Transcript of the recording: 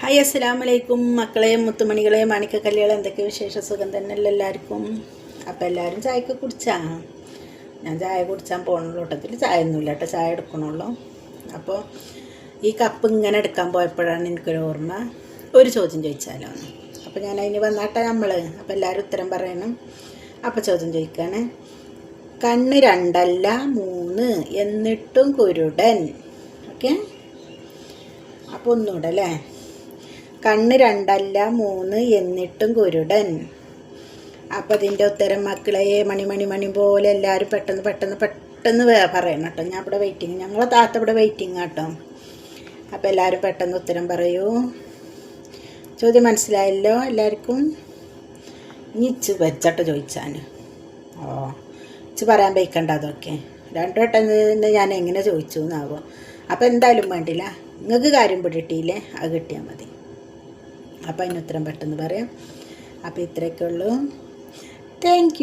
Hi അസ്സലാമു അലൈക്കും മക്കളെ മുത്തുമണികളെ മാണിക്കക്കല്ലികളെ എന്തൊക്കെ വിശേഷ സുഖം തന്നെയല്ല എല്ലാവർക്കും? അപ്പോൾ എല്ലാവരും ചായക്ക് കുടിച്ചാ? ഞാൻ ചായ കുടിച്ചാൽ പോകണുള്ളൂ കൂട്ടത്തിൽ ചായ ഒന്നുമില്ല കേട്ടോ ചായ എടുക്കണുള്ളൂ. അപ്പോൾ ഈ കപ്പ് ഇങ്ങനെ എടുക്കാൻ പോയപ്പോഴാണ് എനിക്കൊരു ഓർമ്മ. ഒരു ചോദ്യം ചോദിച്ചാലോ? അപ്പോൾ ഞാൻ അതിന് വന്നാട്ടെ നമ്മൾ അപ്പോൾ എല്ലാവരും ഉത്തരം പറയണം. അപ്പോൾ ചോദ്യം ചോദിക്കുകയാണ് കണ്ണ് രണ്ടല്ല മൂന്ന് എന്നിട്ടും കുരുടൻ. ഓക്കെ? അപ്പോൾ ഒന്നുകൂടെ അല്ലേ? കണ്ണ് രണ്ടല്ല മൂന്ന് എന്നിട്ടും കുരുടൻ. അപ്പം അതിന്റെ ഉത്തരം മക്കളെ മണി മണി മണി പോലെ എല്ലാവരും പെട്ടെന്ന് പെട്ടെന്ന് പെട്ടെന്ന് പറയണം കേട്ടോ. ഞാൻ ഇവിടെ വെയിറ്റിംഗ് ഞങ്ങളെ താത്ത ഇവിടെ വെയിറ്റിംഗ് കേട്ടോ. അപ്പോൾ എല്ലാവരും പെട്ടെന്ന് ഉത്തരം പറയൂ. ചോദ്യം മനസ്സിലായല്ലോ എല്ലാവർക്കും? ഇച്ച് വെച്ചട്ടോ ചോദിച്ചാൽ ഓ ഇച്ച് പറയാൻ വയ്ക്കണ്ട അതൊക്കെ. രണ്ടു വട്ടം ഞാൻ എങ്ങനെ ചോദിച്ചു എന്നാവോ അപ്പോൾ എന്തായാലും വേണ്ടില്ല. നിങ്ങൾക്ക് കാര്യം പിടിയിട്ടില്ലേ അത് കിട്ടിയാൽ മതി. അപ്പോൾ അതിന് ഉത്തരം പെട്ടെന്ന് പറയാം. അപ്പോൾ ഇത്രയൊക്കെ ഉള്ളൂ. താങ്ക്